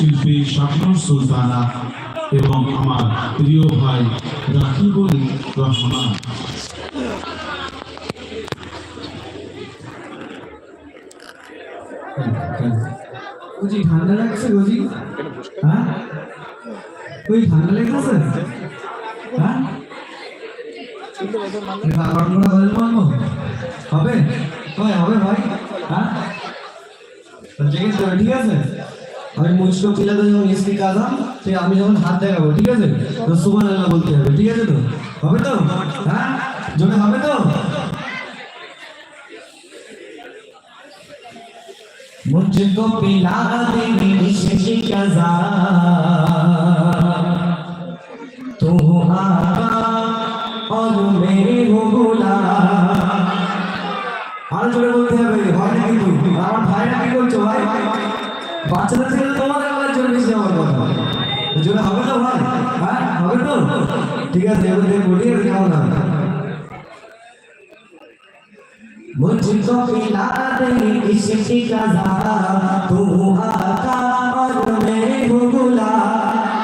শিল্পী শাবনুর সুলতানা এবং আমার প্রিয় ভাই রাকিবুল রহমান। বুঝি লাগছে হ্যাঁ? ওই হ্যাঁ? হবে? হবে ভাই? হ্যাঁ? ঠিক আছে। আমি মুচকো পিলাতে যখন ইসকি কাজাম সে আমি যখন হাত দেখাবো ঠিক আছে তো সুবহান আল্লাহ বলতে হবে ঠিক আছে তো হবে তো হ্যাঁ জোরে হবে তো मुझको पिला दे इश्क कज़ा तू आका और मेरे हो गुलाम আর জোরে বলতে হবে হয় না কিন্তু আমার বাচ্চাদের ছেলে তোমার আবার জোরে বেশি আমার কথা জোরে হবে তো ভাই হ্যাঁ হবে তো ঠিক আছে এবার দেখে বলি আর কেমন হবে मुझको पिला दे इश्क का ज़ारा तू आका और मैं हूँ गुलाम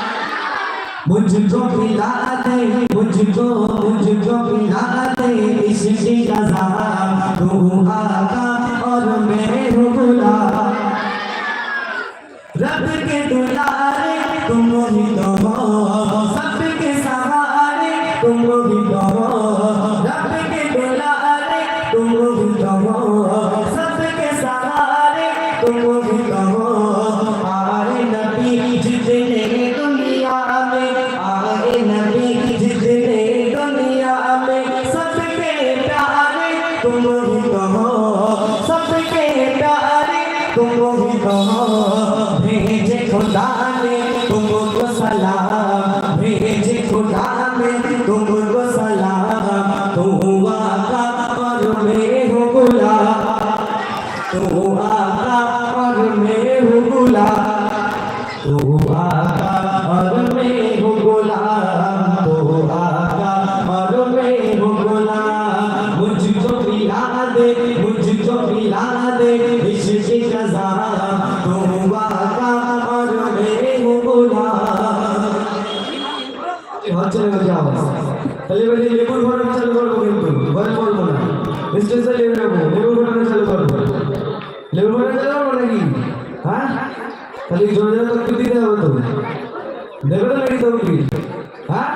मुझको पिला दे मुझको मुझको पिला दे इश्क का ज़ारा तू आका तुमको सलाम भेजे खुदा ने तुमको सलाम तू आका और मैं हूँ गुलाम तू आका और मैं हूँ गुलाम तू आका और मैं हूँ गुलाम तू आका और मैं लेबर जरा पड़ेगी हाँ खाली जो जरा तो कितनी देर हो तो लेबर लगी तो होगी हाँ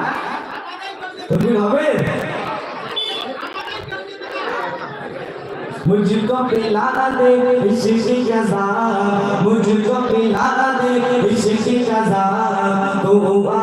तो भी हवे मुझको पिला दे इश्क की कजा मुझको पिला दे इश्क की कजा तू हुआ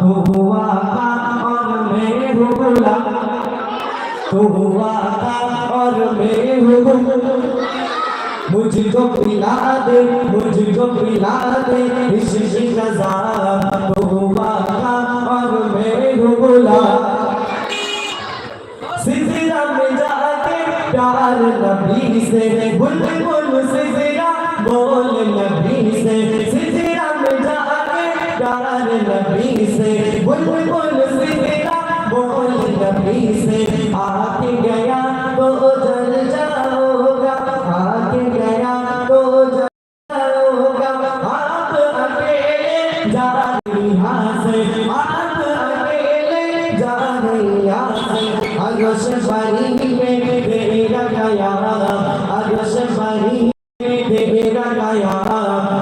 तू हुआ का और मैं हूँ गुलाम तू हुआ का और मैं हूँ गुलाम मुझको पिला दे मुझको पिला दे इश्क का ज़ारा तो हुआ का और मैं हूँ गुलाम सिजरा में जाके प्यार नबी से बुलबुल मेरा नया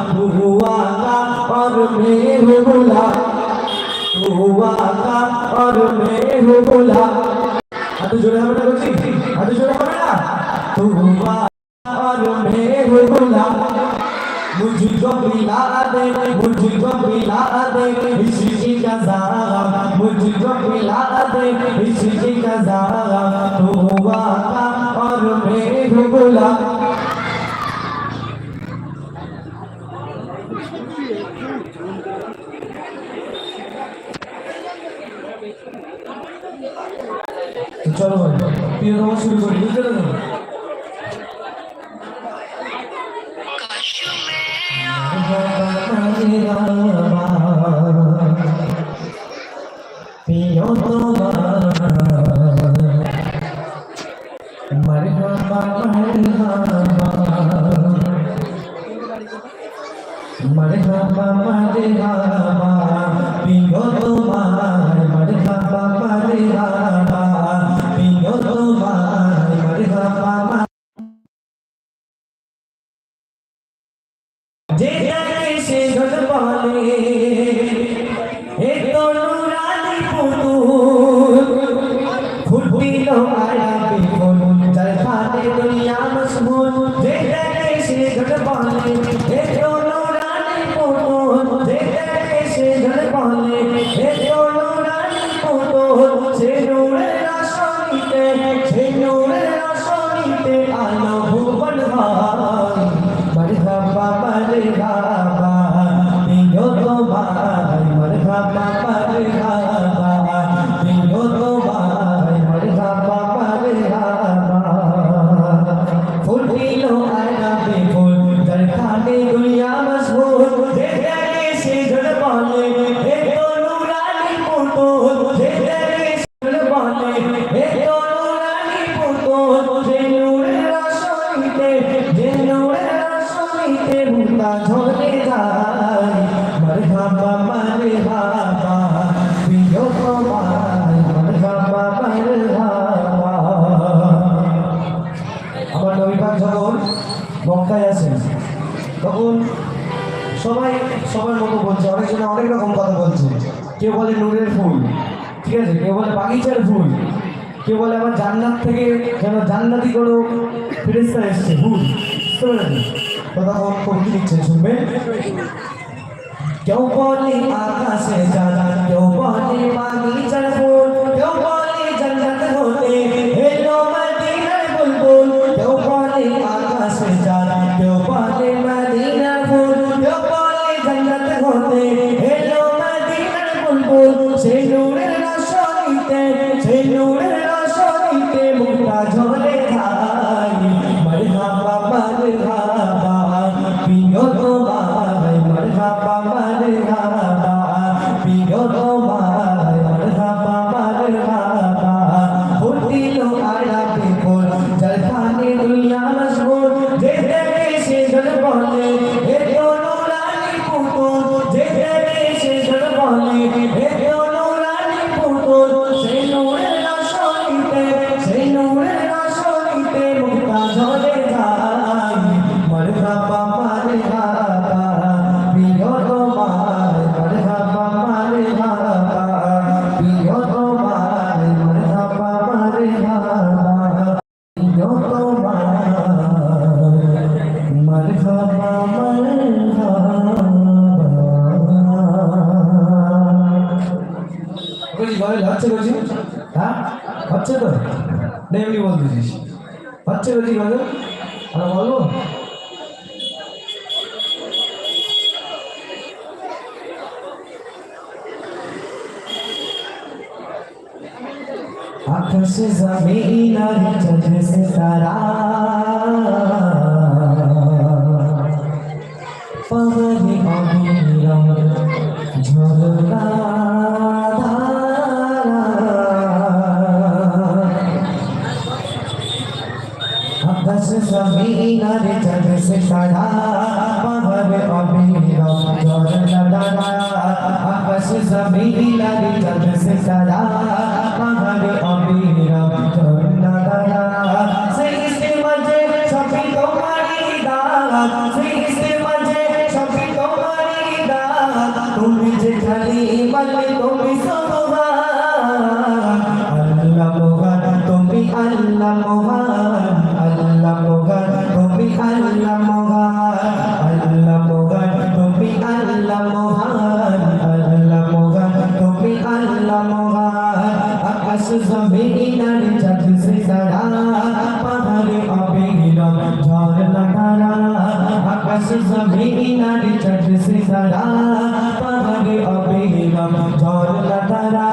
हुआ था और मैं बोला हुआ था और मैं बोला हाथ जोड़े हमें बोलती हाथ जोड़े हमें तू हुआ और मैं बोला मुझको पिला दे मुझको पिला दे इसी का जारा मुझको पिला दे इसी का जारा तू हुआ था और मैं बोला চলো ভাই প্রিয় তোমার শুরু করি বুঝতে পারো মরহাবা মরহাবা পিঙ্গো তোমার মরহাবা মরহাবা dead. সবার মতো বলছে অনেকজনে অনেক রকম কথা বলছে। কেউ বলে নুরের ফুল, ঠিক আছে? কেউ বলে বাগিচার ফুল, কেউ বলে আমার জান্নাত থেকে যেন জান্নাতি করো ফিরেস্তা এসছে ফুল কেউ বলে আকাশে জানা কেউ বলে বাগিচার ফুল డైలీ వాళ్ళు చేసి వచ్చే వెళ్ళి కాదు అలా వాళ్ళు आंख से जमीन तुझसे सारा बस समीनर जग से सड़ा पवर अमीरा जोर लड़ा बस समीनर जग से सड़ा पवर अमीरा जोर সবে নার চাঁদ সে সারা পাহাড়ে হবে হিরম ঝর্ণা তারা আকাশ সবে নার চাঁদ সে সারা পাহাড়ে হবে হিরম ঝর্ণা তারা